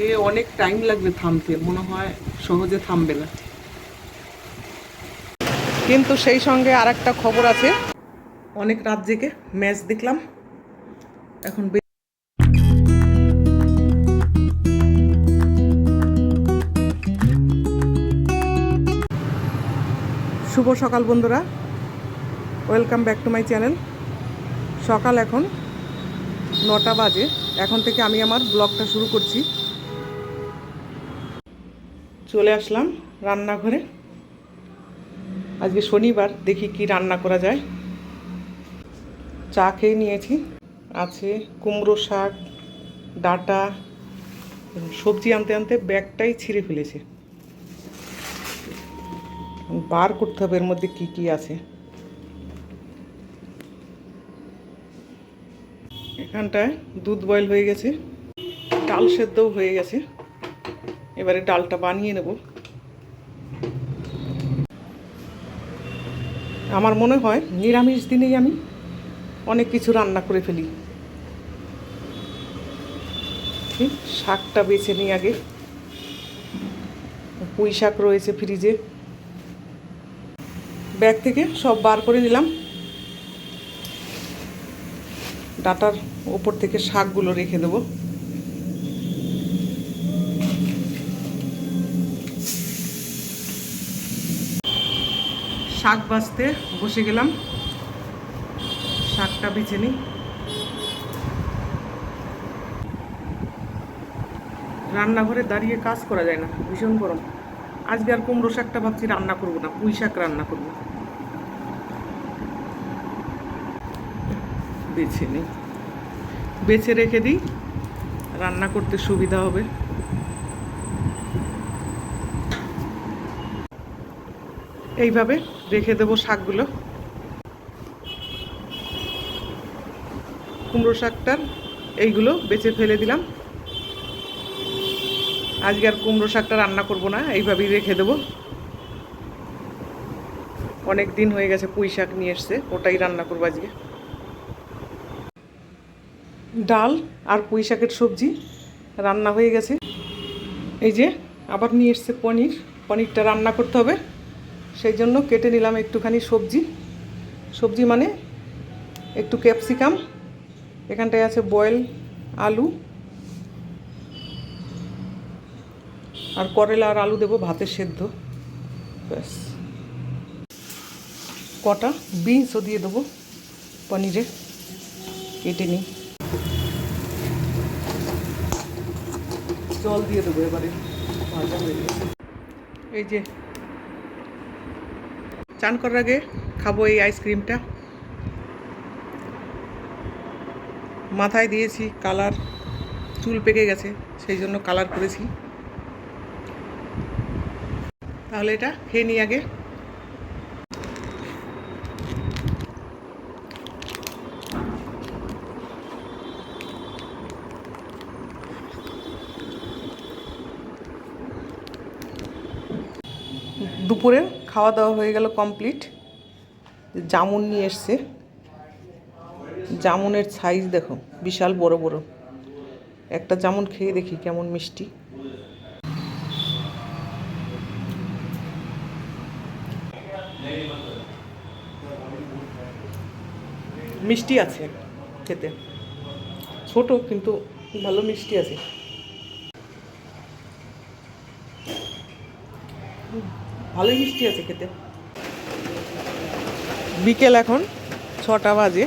এ অনেক টাইম লাগবে থামতে, মনে হয় সহজে থামবে না। কিন্তু সেই সঙ্গে আর একটা খবর আছে। অনেক রাত জেগে ম্যাচ দেখলাম। এখন শুভ সকাল বন্ধুরা। Welcome back to my channel সকাল এখন নটা বাজে। এখন থেকে আমি আমার ব্লগটা শুরু করছি। চলে আসলাম রান্নাঘরে। আজকে শনিবার, দেখি কি রান্না করা যায়। চা খেয়ে নিয়েছি। আছে কুমড়ো শাক, ডাটা সবজি আনতে আনতে ব্যাগটাই ছিঁড়ে ফেলেছে। বার করতে হবে এর মধ্যে কি কি আছে। এখানটায় দুধ বয়েল হয়ে গেছে। ডাল সেদ্ধও হয়ে গেছে। এবারে ডালটা বানিয়ে নেব। আমার মনে হয় নিরামিষ দিনেই আমি অনেক কিছু রান্না করে ফেলি? শাকটা বেছে নিই আগে। পুঁই শাক রয়েছে ফ্রিজে। ব্যাগ থেকে সব বার করে নিলাম। ডাটার ওপর থেকে শাকগুলো রেখে দেবো। শাক বাছতে বসে গেলাম। শাকটা বেছে নিই। রান্নাঘরে দাঁড়িয়ে কাজ করা যায় না, ভীষণ গরম। আজকে আর কুমড়ো শাকটা ভাবছি রান্না করব না, পুঁই শাক রান্না করব। বেছে নিই। বেছে রেখে দিই, রান্না করতে সুবিধা হবে। এইভাবে রেখে দেবো শাকগুলো। কুমড়ো শাকটার এইগুলো বেছে ফেলে দিলাম। আজকে আর কুমড়ো শাকটা রান্না করব না, এইভাবেই রেখে দেবো। অনেক দিন হয়ে গেছে পুঁই শাক নিয়ে এসছে, ওটাই রান্না করব আজকে। ডাল আর পুঁই শাকের সবজি রান্না হয়ে গেছে। এই যে আবার নিয়ে এসছে পনির, পনিরটা রান্না করতে হবে। সেই জন্য কেটে নিলাম একটুখানি সবজি। সবজি মানে একটু ক্যাপসিকাম, এখানটায় আছে বয়েল, আলু। আর করেলা আর আলু দেবো ভাতের সেদ্ধ। ব্যাস। কটা? বিনসও দিয়ে দেবো পনিরে কেটে নিই। জল দিয়ে দেবো এবারে। ভাজা হয়ে গেছে। এই যে চান করার আগে খাব এই আইসক্রিমটা মাথায় দিয়েছি কালার চুল পেকে গেছে, সেই জন্য কালার করেছি। তাহলে এটা খেয়ে নিই আগে। দুপুরে খাওয়া দাওয়া হয়ে গেল কমপ্লিট। জামুন নিয়ে এসছে। জামুনের সাইজ দেখো, বিশাল বড় বড়। একটা জামুন খেয়ে দেখি কেমন মিষ্টি। মিষ্টি আছে খেতে। ছোট কিন্তু ভালো মিষ্টি আছে। ভালোই মিষ্টি আছে খেতে। বিকেল এখন, ছটা বাজে।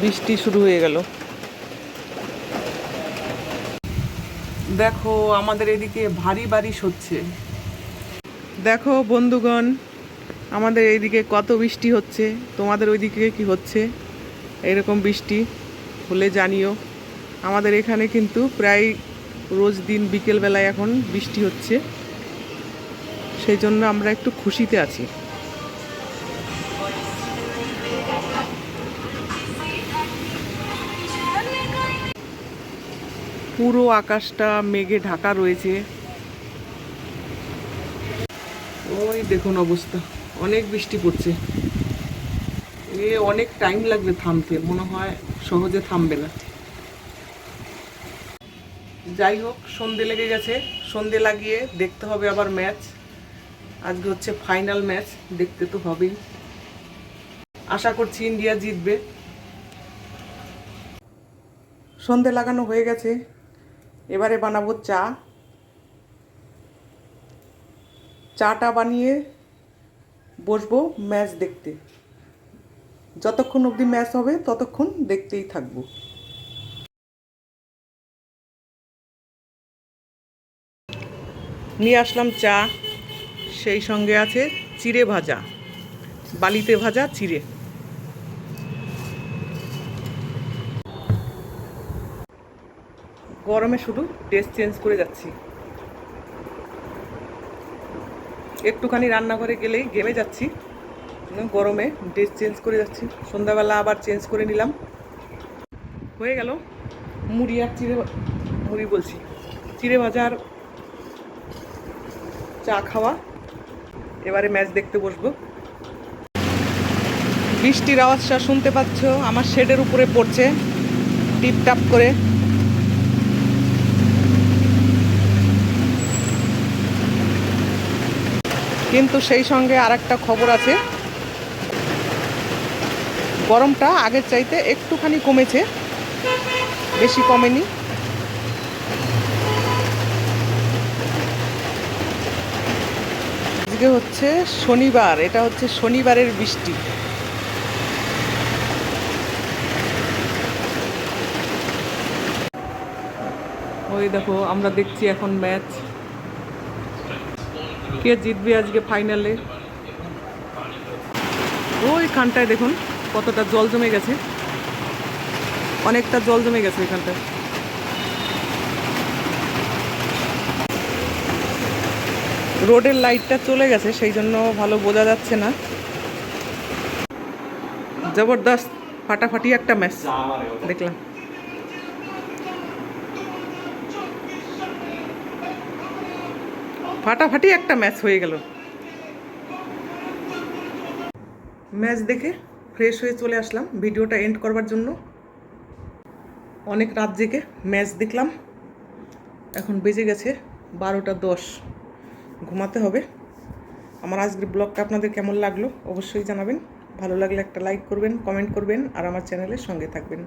বৃষ্টি শুরু হয়ে গেল। দেখো, আমাদের এদিকে ভারী বারিশ হচ্ছে দেখো বন্ধুগণ, আমাদের এইদিকে কত বৃষ্টি হচ্ছে, তোমাদের ওইদিকে কি হচ্ছে? এরকম বৃষ্টি হলে জানিও। আমাদের এখানে কিন্তু প্রায় রোজ দিন বিকেলবেলায় এখন বৃষ্টি হচ্ছে। সেই জন্য আমরা একটু খুশিতে আছি। পুরো আকাশটা, মেঘে ঢাকা রয়েছে। ওই দেখুন অবস্থা, অনেক বৃষ্টি পড়ছে। এ অনেক টাইম লাগবে থামতে, মনে হয় সহজে থামবে না। যাই হোক, সন্ধে লেগে গেছে, সন্ধে লাগিয়ে দেখতে হবে আবার ম্যাচ আজকে হচ্ছে ফাইনাল ম্যাচ দেখতে তো হবেই। আশা করছি ইন্ডিয়া জিতবে। সন্ধে লাগানো হয়ে গেছে। এবারে বানাবো চা। চাটা বানিয়ে বসবো ম্যাচ দেখতে। যতক্ষণ অবধি ম্যাচ হবে, ততক্ষণ দেখতেই থাকব। নিয়ে আসলাম চা। সেই সঙ্গে আছে চিড়ে ভাজা, বালিতে ভাজা চিড়ে। গরমে শুধু ড্রেস চেঞ্জ করে যাচ্ছি। একটুখানি রান্নাঘরে গেলেই গেমে যাচ্ছি গরমে ড্রেস চেঞ্জ করে যাচ্ছি। সন্ধ্যাবেলা আবার চেঞ্জ করে নিলাম। হয়ে গেল মুড়ি আর চিড়ে মুড়ি বলছি। চিড়ে ভাজার চা খাওয়া এবারে ম্যাচ দেখতে বসবো। বৃষ্টির আওয়াজটা শুনতে পাচ্ছ, আমার শেডের উপরে পড়ছে, টিপ টাপ করে। কিন্তু সেই সঙ্গে আর একটা খবর আছে। গরমটা আগের চাইতে একটুখানি কমেছে, বেশি কমেনি। আজকে হচ্ছে শনিবার, এটা হচ্ছে শনিবারের বৃষ্টি। ওই দেখো, আমরা দেখছি এখন ম্যাচ। কে জিতবে আজকে ফাইনালে? ওইখানটায় দেখুন, কতটা জল জমে গেছে। অনেকটা জল জমে গেছে এখানটায় রোডের লাইটটা চলে গেছে সেই জন্য ভালো বোঝা যাচ্ছে না। জবরদস্ত ফাটাফাটি একটা ম্যাচ দেখলাম। ফাটাফাটি একটা ম্যাচ হয়ে গেল। ম্যাচ দেখে ফ্রেশ হয়ে চলে আসলাম। ভিডিওটা এন্ড করবার জন্য। অনেক রাত জেগে ম্যাচ দেখলাম। এখন বেজে গেছে বারোটা দশ। ঘুমাতে হবে। আমার আজকের ব্লগটা আপনাদের কেমন লাগল অবশ্যই জানাবেন। ভালো লাগলে একটা লাইক করবেন কমেন্ট করবেন, আর আমার চ্যানেলের সঙ্গে থাকবেন।